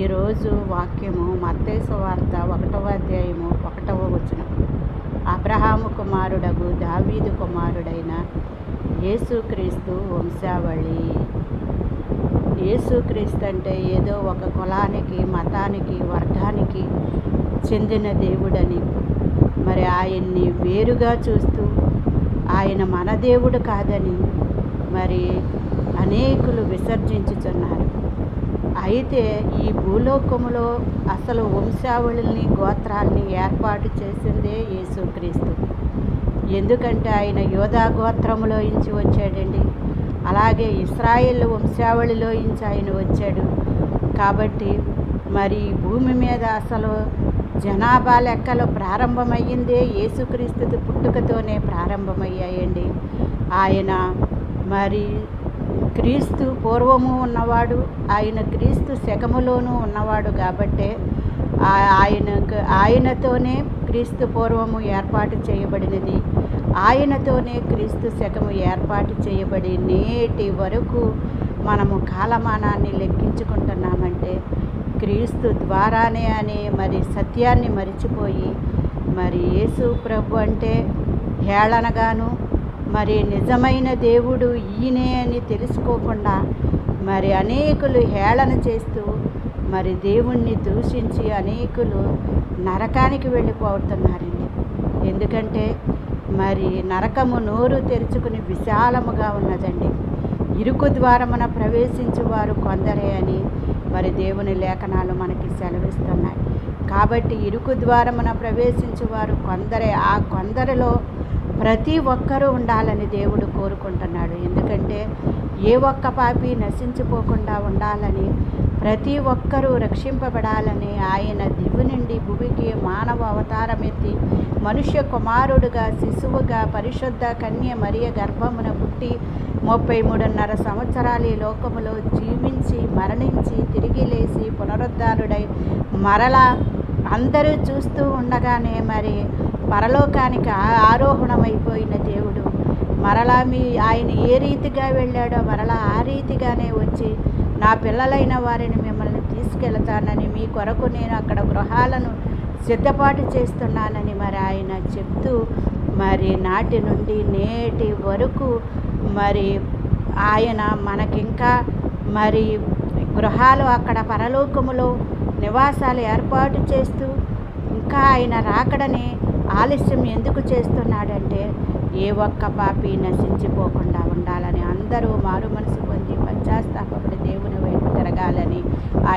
ఈరోజు వాక్యము మత్తేసు వార్త ఒకటవ అధ్యాయము ఒకటవ వచనం. అబ్రహాము కుమారుడగు దావీదు కుమారుడైన యేసుక్రీస్తు వంశావళి. యేసుక్రీస్తు అంటే ఏదో ఒక కులానికి మతానికి వర్గానికి చెందిన దేవుడని. మరి ఆయన్ని వేరుగా చూస్తూ ఆయన మన దేవుడు కాదని మరి అనేకులు విసర్జించుచున్నారు. అయితే ఈ భూలోకములో అసలు వంశావళిని గోత్రాల్ని ఏర్పాటు చేసిందే యేసుక్రీస్తు. ఎందుకంటే ఆయన యోధా గోత్రములో ఇంచి వచ్చాడండి. అలాగే ఇస్రాయేల్ వంశావళిలో ఇంచి ఆయన వచ్చాడు. కాబట్టి మరి భూమి మీద అసలు జనాభా లెక్కలు ప్రారంభమయ్యిందే యేసుక్రీస్తు పుట్టుకతోనే ప్రారంభమయ్యాయండి. ఆయన మరి క్రీస్తు పూర్వము ఉన్నవాడు ఆయన క్రీస్తు శకములోనూ ఉన్నవాడు కాబట్టే ఆయనకు ఆయనతోనే క్రీస్తు పూర్వము ఏర్పాటు చేయబడినది. ఆయనతోనే క్రీస్తు శకము ఏర్పాటు చేయబడి నేటి వరకు మనము కాలమానాన్ని లెక్కించుకుంటున్నామంటే క్రీస్తు ద్వారానే అనే మరి సత్యాన్ని మరిచిపోయి మరి యేసు ప్రభు అంటే హేళనగాను మరి నిజమైన దేవుడు ఈయనే అని తెలుసుకోకుండా మరి అనేకులు హేళన చేస్తూ మరి దేవుణ్ణి దూషించి అనేకులు నరకానికి వెళ్ళిపోతున్నారండి. ఎందుకంటే మరి నరకము నోరు తెరుచుకుని విశాలముగా ఉన్నదండి. ఇరుకు ద్వారమున ప్రవేశించువారు కొందరే అని మరి దేవుని లేఖనాలు మనకి సెలవిస్తున్నాయి. కాబట్టి ఇరుకు ద్వారమున ప్రవేశించువారు కొందరే ఆ కొందరిలో ప్రతి ఒక్కరూ ఉండాలని దేవుడు కోరుకుంటున్నాడు. ఎందుకంటే ఏ ఒక్క పాపి నశించిపోకుండా ఉండాలని ప్రతి ఒక్కరూ రక్షింపబడాలని ఆయన దివ్వు నుండి భూమికి మానవ అవతారం ఎత్తి మనుష్య కుమారుడుగా శిశువుగా పరిశుద్ధ కన్య మరియ గర్భమున పుట్టి ముప్పై మూడున్నర సంవత్సరాలు ఈ లోకములో జీవించి మరణించి తిరిగి లేచి పునరుద్ధారుడై మరలా అందరూ చూస్తూ ఉండగానే మరి పరలోకానికి ఆరోహణమైపోయిన దేవుడు. మరలా మీ ఆయన ఏ రీతిగా వెళ్ళాడో మరలా ఆ రీతిగానే వచ్చి నా పిల్లలైన వారిని మిమ్మల్ని తీసుకెళ్తానని మీ కొరకు నేను అక్కడ గృహాలను సిద్ధపాటు చేస్తున్నానని మరి ఆయన చెప్తూ మరి నాటి నుండి నేటి వరకు మరి ఆయన మనకింకా మరి గృహాలు అక్కడ పరలోకములో నివాసాలు ఏర్పాటు చేస్తూ ఇంకా ఆయన రాకడని ఆలస్యం ఎందుకు చేస్తున్నాడంటే ఏ ఒక్క పాపి నశించిపోకుండా ఉండాలని అందరూ మారు మనసు పొంది పశ్చాత్తాపడి దేవుని వైపు తిరగాలని ఆయన